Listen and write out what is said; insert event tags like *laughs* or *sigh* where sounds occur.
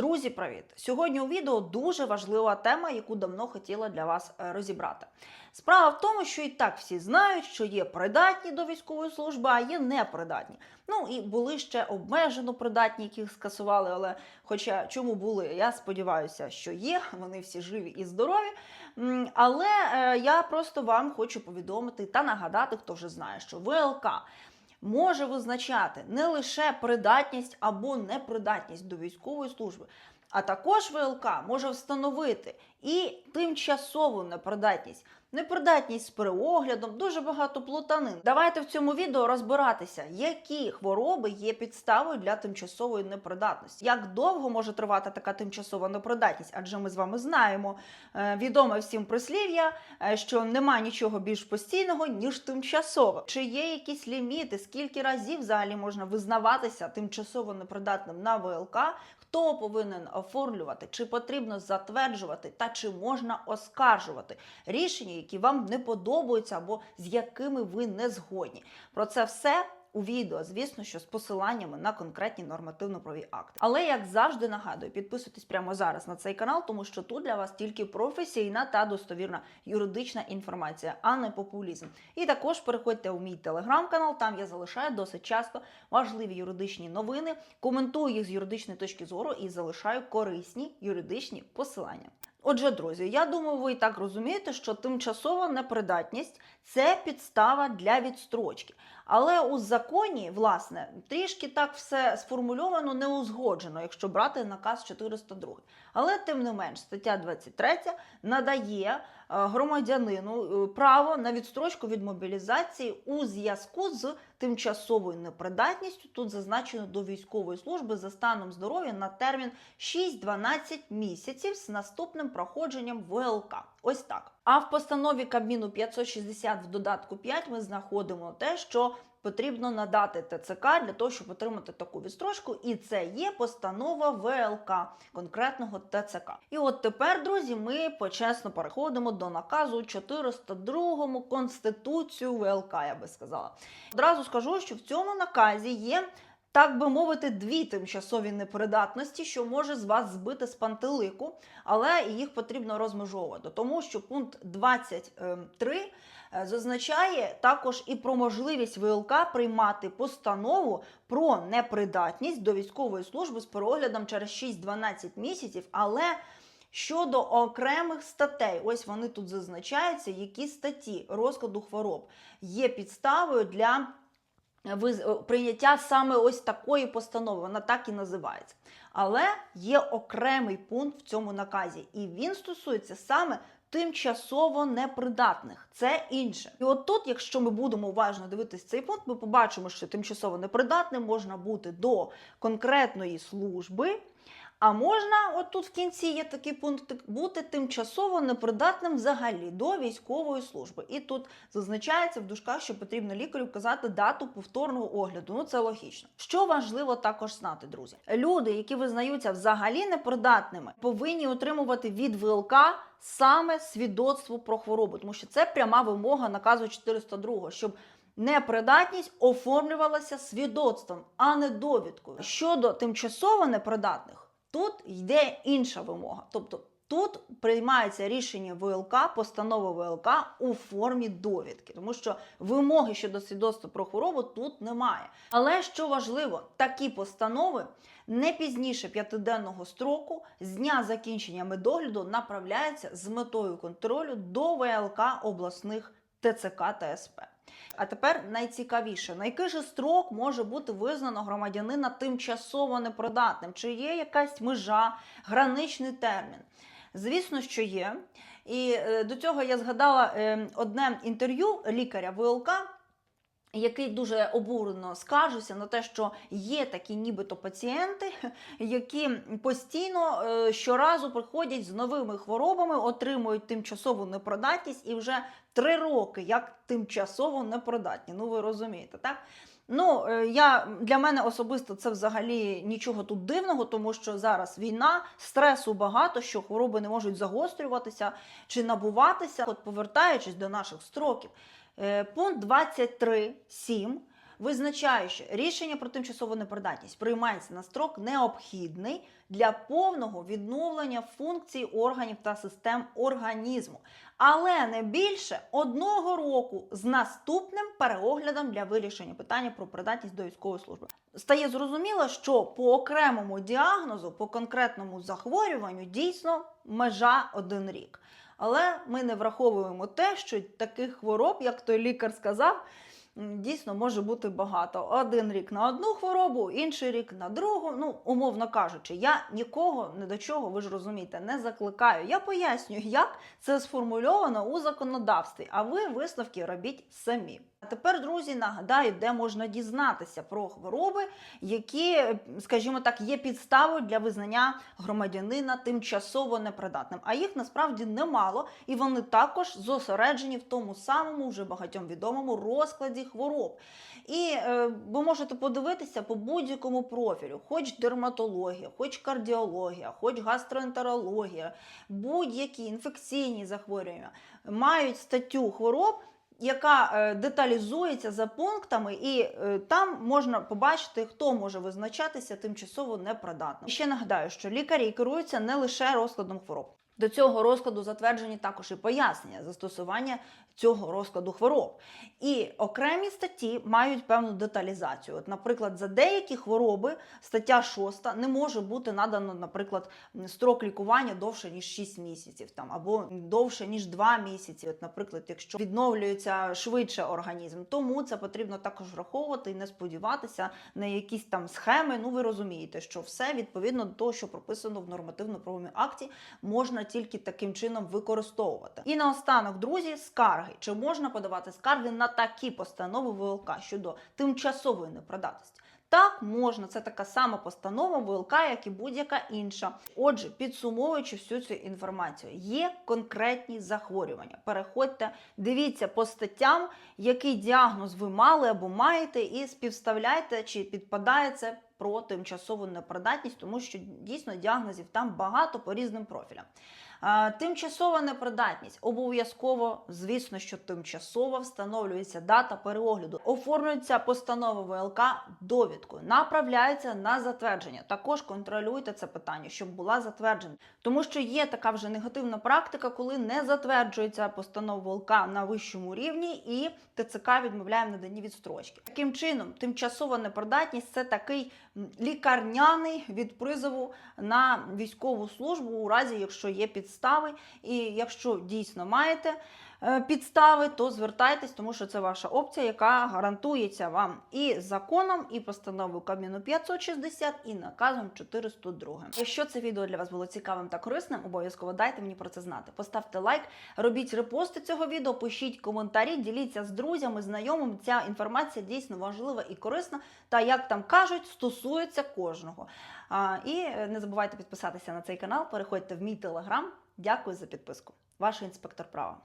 Друзі, привіт! Сьогодні у відео дуже важлива тема, яку давно хотіла для вас е, розібрати. Справа в тому, що і так всі знають, що є придатні до військової служби, а є непридатні. Ну і були ще обмежено придатні, яких скасували. Але, хоча чому були, я сподіваюся, що є. *laughs* Вони всі живі і здорові. Але е, я просто вам хочу повідомити та нагадати, хто вже знає, що ВЛК може визначати не лише придатність або непридатність до військової служби, а також ВЛК може встановити і тимчасову непридатність. Непридатність з переоглядом, дуже багато плутанин. Давайте в цьому відео розбиратися, які хвороби є підставою для тимчасової непридатності. Як довго може тривати така тимчасова непридатність? Адже ми з вами знаємо е, відоме всім прислів'я, е, що нема нічого більш постійного, ніж тимчасове. Чи є якісь ліміти, скільки разів взагалі можна визнаватися тимчасово непридатним на ВЛК? Хто повинен оформлювати, чи потрібно затверджувати, та чи можна оскаржувати рішення, які вам не подобаються або з якими ви не згодні. Про це все. У відео, звісно, що з посиланнями на конкретні нормативно-праві акти. Але як завжди нагадую, підписуйтесь прямо зараз на цей канал, тому що тут для вас тільки професійна та достовірна юридична інформація, а не популізм. І також переходьте у мій телеграм-канал, там я залишаю досить часто важливі юридичні новини, коментую їх з юридичної точки зору і залишаю корисні юридичні посилання. Отже, друзі, я думаю, ви і так розумієте, що тимчасова непридатність це підстава для відстрочки. Але у законі, власне, трішки так все сформульовано неузгоджено, якщо брати наказ 402. Але тим не менш, стаття 23 надає е, громадянину е, право на відстрочку від мобілізації у зв'язку з тимчасовою непридатністю. Тут зазначено до військової служби за станом здоров'я на термін 6-12 місяців з наступним проходженням ВЛК. Ось так. А в постанові Кабміну 560 в додатку 5 ми знаходимо те, що потрібно надати ТЦК для того, щоб отримати таку відстрочку, і це є постанова ВЛК конкретного ТЦК. І от тепер, друзі, ми почесно переходимо до наказу 402 Конституцію ВЛК, я би сказала. Одразу скажу, що в цьому наказі є. Так би мовити, дві тимчасові непридатності, що може з вас збити з пантелику, але їх потрібно розмежовувати, тому що пункт 23 е, зазначає також і про можливість ВЛК приймати постанову про непридатність до військової служби з переоглядом через 6-12 місяців, але Щодо окремих статей, ось вони тут зазначаються, які статті розкладу хвороб є підставою для прийняття саме ось такої постанови, вона так і називається. Але є окремий пункт в цьому наказі, і він стосується саме тимчасово непридатних. Це інше. І от тут, якщо ми будемо уважно дивитися цей пункт, ми побачимо, що тимчасово непридатним можна бути до конкретної служби. А можна, от тут в кінці є такий пункт, бути тимчасово непридатним взагалі до військової служби. І тут зазначається в дужках, що потрібно лікарю вказати дату повторного огляду. Ну це логічно. Що важливо також знати, друзі, люди, які визнаються взагалі непридатними, повинні отримувати від ВЛК саме свідоцтво про хворобу, тому що це пряма вимога наказу 402, щоб Непридатність оформлювалася свідоцтвом, а не довідкою. Щодо тимчасово непридатних, тут йде інша вимога. Тобто тут приймається рішення ВЛК, постанова ВЛК у формі довідки, тому що вимоги щодо свідоцтва про хворобу тут немає. Але що важливо, такі постанови не пізніше п'ятиденного строку з дня закінчення медогляду направляються з метою контролю до ВЛК обласних ТЦК та СП. А тепер найцікавіше, на який же строк може бути визнано громадянина тимчасово непридатним? Чи є якась межа, граничний термін? Звісно, що є. І е, до цього я згадала е, одне інтерв'ю лікаря ВЛК. Який дуже обурено скаржився на те, що є такі нібито пацієнти, які постійно е, щоразу приходять з новими хворобами, отримують тимчасову непридатність і вже три роки як тимчасово непридатні. Ну ви розумієте, так? Ну, е, я для мене особисто це взагалі нічого тут дивного, тому що зараз війна, стресу багато, що хвороби не можуть загострюватися чи набуватися. От повертаючись до наших строків, пункт 23.7 визначає, що рішення про тимчасову непридатність приймається на строк необхідний для повного відновлення функцій органів та систем організму, але не більше одного року з наступним переоглядом для вирішення питання про придатність до військової служби. Стає зрозуміло, що по окремому діагнозу, по конкретному захворюванню дійсно межа один рік. Але ми не враховуємо те, що таких хвороб, як той лікар сказав, дійсно може бути багато. Один рік на одну хворобу, інший рік на другу. Ну, умовно кажучи, я нікого не до чого, ви ж розумієте, не закликаю. Я пояснюю, як це сформульовано у законодавстві, а ви висновки робіть самі. А тепер, друзі, нагадаю, де можна дізнатися про хвороби, які, скажімо так, є підставою для визнання громадянина тимчасово непридатним. А їх насправді немало, і вони також зосереджені в тому самому вже багатьом відомому розкладі хвороб. І е, ви можете подивитися по будь-якому профілю, хоч дерматологія, хоч кардіологія, хоч гастроентерологія, будь-які інфекційні захворювання мають статтю хвороб. Яка е, деталізується за пунктами, і е, там можна побачити, хто може визначатися тимчасово непридатним. І ще нагадаю, що лікарі керуються не лише розкладом хвороб. До цього розкладу затверджені також і пояснення застосування цього розкладу хвороб. І окремі статті мають певну деталізацію. От, наприклад, за деякі хвороби стаття 6 не може бути надано, наприклад, строк лікування довше ніж 6 місяців, там або довше ніж 2 місяці. От, наприклад, якщо відновлюється швидше організм, тому це потрібно також враховувати і не сподіватися на якісь там схеми. Ну ви розумієте, що все відповідно до того, що прописано в нормативно-правовому акті, можна тільки таким чином використовувати. І наостанок, друзі, скарги. Чи можна подавати скарги на такі постанови ВЛК щодо тимчасової непридатності? Так, можна, це така сама постанова ВЛК, як і будь-яка інша. Отже, підсумовуючи всю цю інформацію, є конкретні захворювання. Переходьте, дивіться по статтям, який діагноз ви мали або маєте, і співставляйте, чи підпадає це про тимчасову непридатність, тому що дійсно діагнозів там багато по різним профілям. Тимчасова непридатність обов'язково, звісно, що тимчасово встановлюється дата переогляду, оформлюється постанова ВЛК довідкою, направляється на затвердження. Також контролюйте це питання, щоб була затверджена, тому що є така вже негативна практика, коли не затверджується постанова ВЛК на вищому рівні, і ТЦК відмовляє в наданні відстрочки. Таким чином, тимчасова непридатність це такий лікарняний від призову на військову службу у разі, якщо є підстави, і якщо дійсно маєте е, підстави, то звертайтесь, тому що це ваша опція, яка гарантується вам і законом, і постановою Кабміну 560, і наказом 402. Якщо це відео для вас було цікавим та корисним, обов'язково дайте мені про це знати. Поставте лайк, робіть репости цього відео, пишіть коментарі, діліться з друзями, знайомими. Ця інформація дійсно важлива і корисна. Та як там кажуть, стосується кожного. А, і е, не забувайте підписатися на цей канал, переходьте в мій телеграм. Дякую за підписку. Ваш інспектор права.